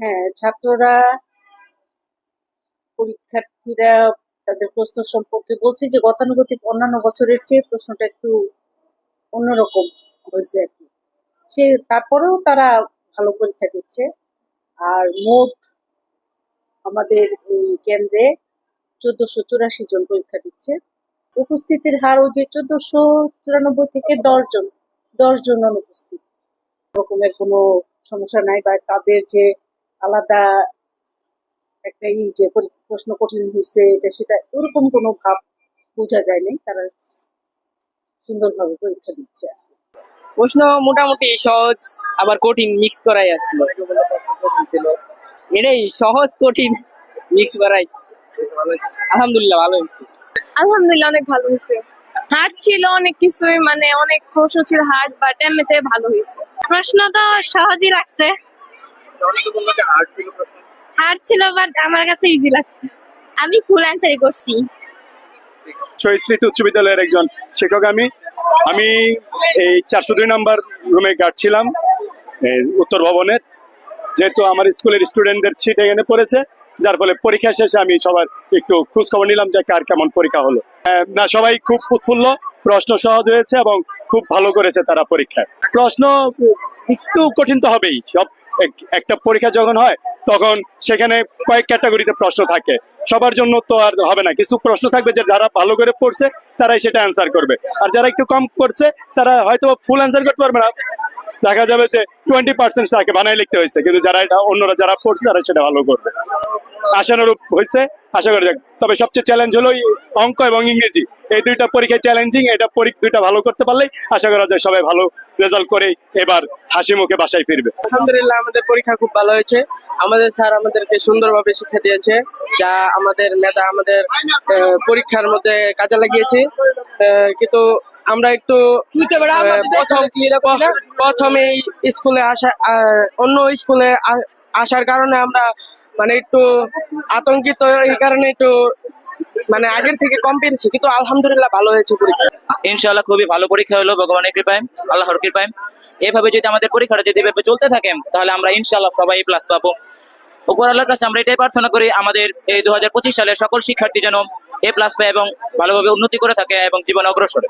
হ্যাঁ ছাত্ররা, পরীক্ষার্থীরা তাদের প্রশ্ন সম্পর্কে বলছে যে, গতানুগতিক অন্যান্য বছরের চেয়ে প্রশ্নটা একটু অন্যরকম হয়েছে আর কি। সে, তারপরেও তারা ভালো পরীক্ষা দিচ্ছে। আর মোট আমাদের এই কেন্দ্রে চোদ্দশো চুরাশি জন পরীক্ষা দিচ্ছে। উপস্থিতির হার ওই যে চোদ্দশো চুরানব্বই থেকে দশ জন দশ জন অনুপস্থিত রকমের কোনো সমস্যা নাই বা তাদের যে আলাদা একটা ই যে প্রশ্ন কঠিন হয়েছে এটা সেটা ওরকম কোনো ভাব বোঝা যায়নি। তারা সুন্দরভাবে পরীক্ষা দিচ্ছে। প্রশ্ন মোটামুটি সহজ আবার কঠিন মিক্স করাই আসছিল এটাই সহজ কঠিন মিক্স করাই। আলহামদুলিল্লাহ ভালো হয়েছে। আলহামদুলিল্লাহ অনেক ভালো হয়েছে। হার্ড ছিল অনেক কিছুই মানে অনেক প্রশ্ন ছিল হার্ড বাট এমনিতে ভালো হয়েছে। প্রশ্ন তো সহজই লাগছে। হার্ড ছিল বাট আমার কাছে ইজি লাগছে। আমি ফুল করছি। স্মৃতি উচ্চ বিদ্যালয়ের একজন শিক্ষক আমি। আমি এই চারশো দুই নম্বর রুমে গার্ড ছিলাম উত্তর ভবনের। যেহেতু আমার স্কুলের স্টুডেন্টদের ছিট এখানে পড়েছে যার ফলে পরীক্ষা শেষে আমি সবার একটু খোঁজ খবর নিলাম যে কার কেমন পরীক্ষা হলো। আহ, না সবাই খুব উৎফুল্ল প্রশ্ন সহজ হয়েছে এবং খুব ভালো করেছে তারা পরীক্ষায়। প্রশ্ন একটু কঠিন তো হবেই সব একটা পরীক্ষা যখন হয়, তখন সেখানে কয়েক ক্যাটাগরিতে প্রশ্ন থাকে। সবার জন্য তো আর হবে না। কিছু প্রশ্ন থাকবে যে যারা ভালো করে পড়ছে, তারাই সেটা অ্যান্সার করবে। আর যারা একটু কম করছে তারা হয়তো ফুল অ্যান্সার করতে পারবে না। দেখা যাবে যে টোয়েন্টি পার্সেন্ট তাকে বানায় লিখতে হয়েছে। কিন্তু যারা এটা, অন্যরা যারা পড়ছে, তারা সেটা ভালো করবে। আশানুরূপ হয়েছে। আশা করা যাক। তবে সবচেয়ে চ্যালেঞ্জ হলো অঙ্ক এবং ইংরেজি। এই দুইটা পরীক্ষায় চ্যালেঞ্জিং এটা পরীক্ষা দুইটা ভালো করতে পারলেই আশা করা যায় সবাই ভালো রেজাল্ট করে এবার হাসি মুখে বাসায় ফিরবে। আলহামদুলিল্লাহ আমাদের পরীক্ষা খুব ভালো হয়েছে। আমাদের স্যার আমাদেরকে সুন্দরভাবে শিক্ষা দিয়েছে যা আমাদের মেধা আমাদের আহ, পরীক্ষার মধ্যে কাজে লাগিয়েছে। আহ, কিন্তু আমরা একটু প্রথম প্রথমে স্কুলে আসা আহ, অন্য স্কুলে আসার কারণে আমরা মানে একটু আতঙ্কিত এই কারণে একটু মানে আগের থেকে কম পেরেছি, কিন্তু আলহামদুলিল্লাহ ভালো হয়েছে পরীক্ষা। ইনশাআল্লাহ খুবই ভালো পরীক্ষা হলো, ভগবানের কৃপায়, আল্লাহর কৃপায়। এভাবে যদি আমাদের পরীক্ষাটা যদি এভাবে চলতে থাকে, তাহলে আমরা ইনশাআল্লাহ সবাই প্লাস পাবো। উপর আল্লাহর কাছে আমরা এটাই প্রার্থনা করি, আমাদের এই দু সালের সকল শিক্ষার্থী যেন এ প্লাস পায় এবং ভালোভাবে উন্নতি করে থাকে এবং জীবন অগ্রসর।